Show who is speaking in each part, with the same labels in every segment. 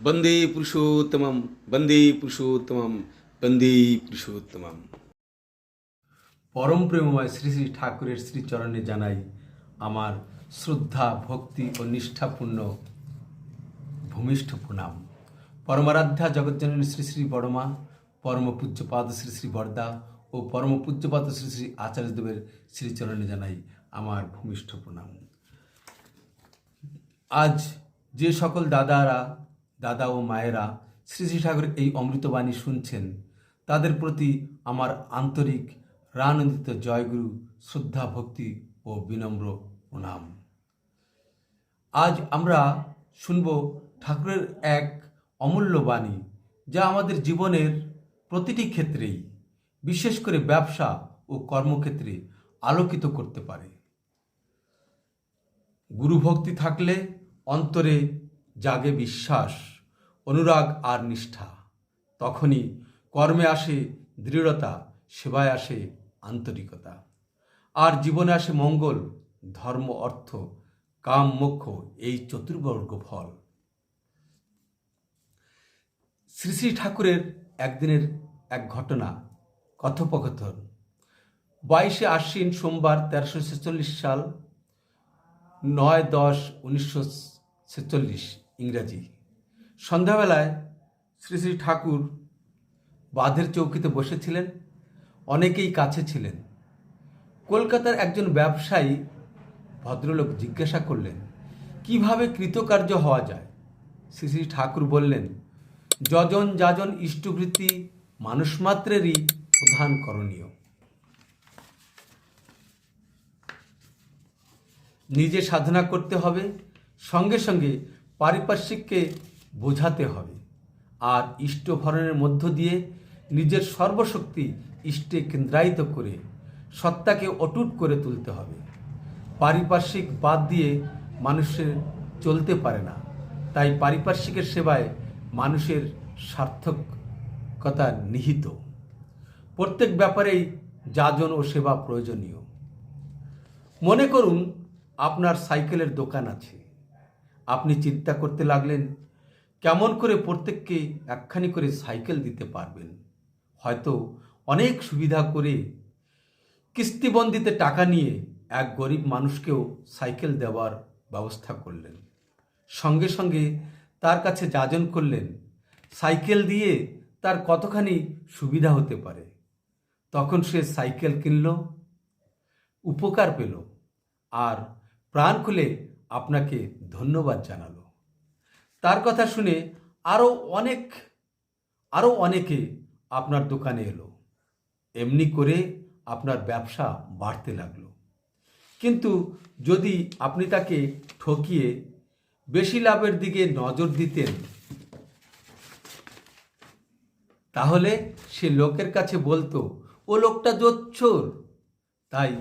Speaker 1: বন্দে পুরুষোত্তমম বন্দে পুরুষোত্তমম বন্দে পুরুষোত্তমম।
Speaker 2: পরম প্রেমময় শ্রী শ্রী ঠাকুরের শ্রীচরণে জানাই আমার শ্রদ্ধা, ভক্তি ও নিষ্ঠাপূর্ণ ভূমিষ্ঠ প্রণাম। পরমারাধ্যা জগজ্জননী শ্রী শ্রী বড়মা, পরম পূজ্যপাদ শ্রী শ্রী বরদা ও পরম পূজ্যপাদ শ্রী শ্রী আচার্যদেবের শ্রীচরণে জানাই আমার ভূমিষ্ঠ প্রণাম। আজ যে সকল দাদারা দাদা ও মায়েরা শ্রী শ্রী ঠাকুরের এই অমৃতবাণী শুনছেন। তাদের প্রতি আমার আন্তরিক রানন্দিত জয়গুরু, শ্রদ্ধা, ভক্তি ও বিনম্র প্রণাম। আজ আমরা শুনব ঠাকুরের এক অমূল্য বাণী, যা আমাদের জীবনের প্রতিটি ক্ষেত্রেই, বিশেষ করে ব্যবসা ও কর্মক্ষেত্রে আলোকিত করতে পারে। গুরুভক্তি থাকলে অন্তরে জাগে বিশ্বাস অনুরাগ আর নিষ্ঠা। তখনই কর্মে আসে দৃঢ়তা, সেবায় আসে আন্তরিকতা। আর জীবনে আসে মঙ্গল, ধর্ম, অর্থ, কাম, মোক্ষ, এই চতুর্বর্গ ফল। শ্রী শ্রী ঠাকুরের একদিনের এক ঘটনা, কথোপকথন। বাইশে আশ্বিন সোমবার তেরোশো ছেচল্লিশ সাল, নয় দশ উনিশশো ছেচল্লিশ ইংরাজি। সন্ধ্যাবেলায় শ্রী শ্রী ঠাকুর বাঁধের চৌকিতে বসেছিলেন, অনেকেই কাছে ছিলেন। কলকাতার একজন ব্যবসায়ী ভদ্রলোক জিজ্ঞাসা করলেন, কীভাবে কৃতকার্য হওয়া যায়? শ্রী শ্রী ঠাকুর বললেন, যজন যাজন ইষ্টবৃত্তি মানুষমাত্রেরই প্রধান করণীয়। নিজে সাধনা করতে হবে, সঙ্গে সঙ্গে পারিপার্শ্বিককে বোঝাতে হবে। আর ইষ্টভরণের মধ্য দিয়ে নিজের সর্বশক্তি ইষ্টে কেন্দ্রায়িত করে সত্তাকে অটুট করে তুলতে হবে। পারিপার্শ্বিক বাদ দিয়ে মানুষের চলতে পারে না। তাই পারিপার্শ্বিকের সেবায় মানুষের সার্থকতা নিহিত। প্রত্যেক ব্যাপারেই যাজন ও সেবা প্রয়োজনীয়। মনে করুন, আপনার সাইকেলের দোকান আছে। আপনি চিন্তা করতে লাগলেন কেমন করে প্রত্যেককে একখানি করে সাইকেল দিতে পারবেন? হয়তো অনেক সুবিধা করে কিস্তিবন্দিতে টাকা নিয়ে এক গরিব মানুষকেও সাইকেল দেওয়ার ব্যবস্থা করলেন। সঙ্গে সঙ্গে তার কাছে যাজন করলেন। সাইকেল দিয়ে তার কতখানি সুবিধা হতে পারে? তখন সে সাইকেল কিনল, উপকার পেল আর প্রাণ খুলে আপনাকে ধন্যবাদ জানালো। তার কথা শুনে আরও অনেক আরও অনেকে আপনার দোকানে এলো। এমনি করে আপনার ব্যবসা বাড়তে লাগল। কিন্তু যদি আপনি তাকে ঠকিয়ে বেশি লাভের দিকে নজর দিতেন, তাহলে সে লোকের কাছে বলতো, ও লোকটা জোচ্চোর তাই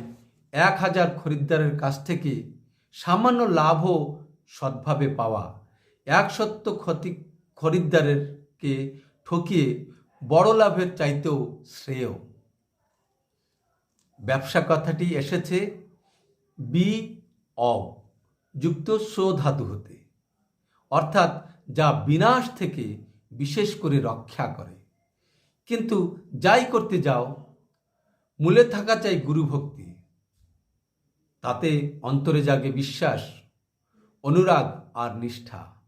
Speaker 2: এক হাজার খরিদ্দারের কাছ থেকে সামান্য লাভও সৎভাবে পাওয়া এক সত্য ক্ষতি খরিদ্দারেরকে ঠকিয়ে বড় লাভের চাইতেও শ্রেয়। ব্যবসা কথাটি এসেছে বি অ যুক্ত সো ধাতু হতে। অর্থাৎ যা বিনাশ থেকে বিশেষ করে রক্ষা করে। কিন্তু যাই করতে যাও, মূলে থাকা চাই গুরুভক্তি। তাতে অন্তরে জাগে বিশ্বাস, অনুরাগ আর নিষ্ঠা।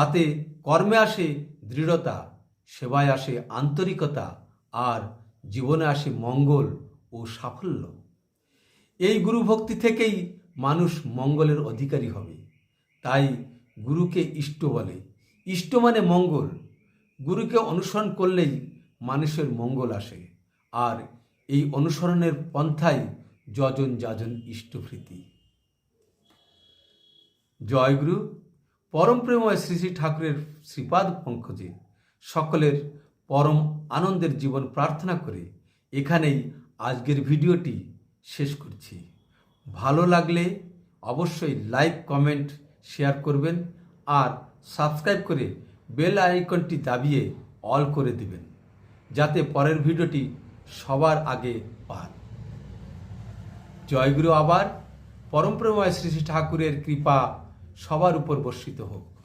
Speaker 2: তাতে কর্মে আসে দৃঢ়তা, সেবায় আসে আন্তরিকতা আর জীবনে আসে মঙ্গল ও সাফল্য। এই গুরুভক্তি থেকেই মানুষ মঙ্গলের অধিকারী হবে। তাই গুরুকে ইষ্ট বলে। ইষ্ট মানে মঙ্গল। গুরুকে অনুসরণ করলেই মানুষের মঙ্গল আসে। আর এই অনুসরণের পন্থাই যজন যাজন ইষ্টভৃতি জয়গুরু পরম প্রেময় শ্রী শ্রী ঠাকুরের শ্রীপাদ পঙ্কজে সকলের পরম আনন্দের জীবন প্রার্থনা করে এখানেই আজকের ভিডিওটি শেষ করছি। ভালো লাগলে অবশ্যই লাইক, কমেন্ট, শেয়ার করবেন আর সাবস্ক্রাইব করে বেল আইকনটি দাবিয়ে অল করে দিবেন, যাতে পরের ভিডিওটি সবার আগে পান। জয়গুরু আবার। পরমপ্রেময় শ্রী শ্রী ঠাকুরের কৃপা সবার উপর বর্ষিত হোক।